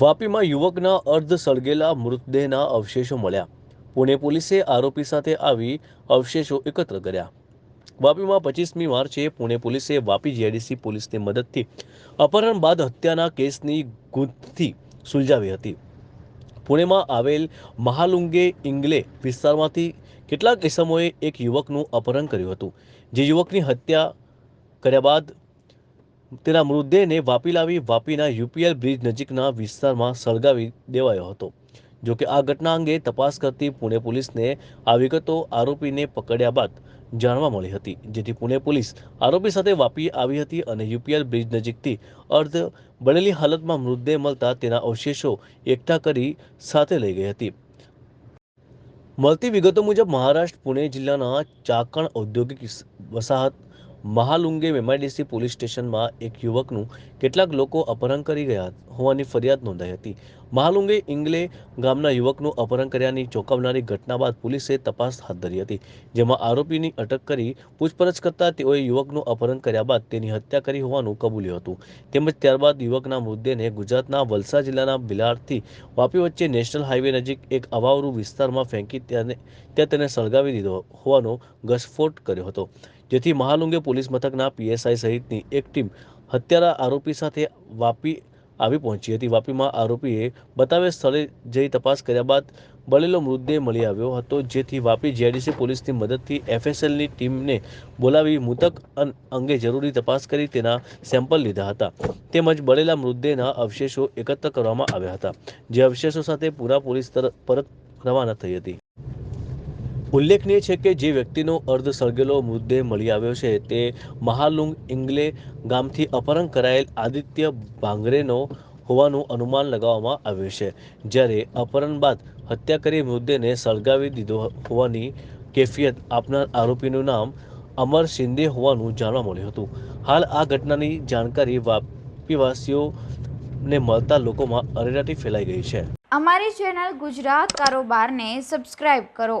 વાપીમાં યુવકના અર્ધ સળગેલા મૃતદેહના અવશેષો મળ્યા. પુણે પોલીસે આરોપી સાથે આવી અવશેષો એકત્ર કર્યા. વાપીમાં પચીસમી માર્ચે પુણે પોલીસે વાપી જીઆઈડીસી પોલીસની મદદથી અપહરણ બાદ હત્યાના કેસની ગૂંથથી સુલઝાવી હતી. પુણેમાં આવેલ મહાલુંગે ઇંગલે વિસ્તારમાંથી કેટલાક ઇસમોએ એક યુવકનું અપહરણ કર્યું હતું. જે યુવકની હત્યા કર્યા બાદ તેના મૃતદેહને વાપી લાવી વાપીના યુપીએલ બ્રિજ નજીકના વિસ્તારમાં સળગાવી દેવાયો હતો. જોકે આ ઘટના અંગે તપાસ કરતી પુણે પોલીસને આ વિગતો આરોપીને પકડ્યા બાદ જાણવા મળી હતી. જેથી પુણે પોલીસ આરોપી સાથે વાપી આવી હતી અને યુપીએલ બ્રિજ નજીકથી અર્ધ બળેલી હાલતમાં મૃતદેહ મળતા તેના અવશેષો એકઠા કરી સાથે લઈ ગઈ હતી. મળતી વિગતો મુજબ મહારાષ્ટ્ર, પુણે જિલ્લાના ચાકણ ઔદ્યોગિક વસાહત મહાલુંગે એમઆઈડીસી પોલીસ સ્ટેશનમાં એક યુવકનું કેટલાક લોકો અપહરણ કરી ગયા હોવાની ફરિયાદ નોંધાઈ હતી. મહાલુંગે ઇંગલે ગામના યુવકનું અપહરણ કર્યાની ચોંકાવનારી ઘટના બાદ પોલીસે તપાસ હાથ ધરી હતી, જેમાં આરોપીની અટક કરી પૂછપરછ કરતા તેઓએ યુવકનું અપહરણ કર્યા બાદ તેની હત્યા કરી હોવાનું કબૂલ્યું હતું. તેમજ ત્યારબાદ યુવકના મૃતદેહને ગુજરાતના વલસાડ જિલ્લાના બિલાડથી વાપી વચ્ચે નેશનલ હાઈવે નજીક એક અવાવરૂ વિસ્તારમાં ફેંકી ત્યાં તેને સળગાવી દીધો હોવાનો ઘસફોટ કર્યો હતો. જેથી મહાલુંગે પોલીસ મથકના પીએસઆઈ સહિતની એક ટીમ હત્યારા આરોપી સાથે વાપી આવી પહોંચી હતી. વાપીમાં આરોપીએ બતાવે સ્થળે જઈ તપાસ કર્યા બાદ બળેલો મૃતદેહ મળી આવ્યો હતો. જેથી વાપી જીઆઈડીસી પોલીસની મદદથી એફએસએલની ટીમને બોલાવી મૃતક અંગે જરૂરી તપાસ કરી તેના સેમ્પલ લીધા હતા. તેમજ બળેલા મૃતદેહના અવશેષો એકત્ર કરવામાં આવ્યા હતા, જે અવશેષો સાથે પૂરા પોલીસ તરફ પરત રવાના થઈ હતી. ઉલ્લેખનીય છે કે જે વ્યક્તિનો અર્ધ સળગેલો મૃતદેહ મળી આવ્યો છે, તે મહાલુંગ ઇંગલે ગામથી અપહરણ કરાયેલ આદિત્ય ભાંગરેનો હોવાનું અનુમાન લગાવવામાં આવ્યું છે. જ્યારે અપહરણ બાદ હત્યા કરી મૃતદેહને સળગાવી દીધો હોવાની કેફિયત આપનાર આરોપીનું નામ અમર શિંદે હોવાનું જાણવા મળ્યું હતું. હાલ આ ઘટનાની જાણકારી વાપીવાસીઓને મળતા લોકોમાં અરેરાટી ફેલાઈ ગઈ છે. અમારી ચેનલ ગુજરાત કારોબારને સબસ્ક્રાઇબ કરો.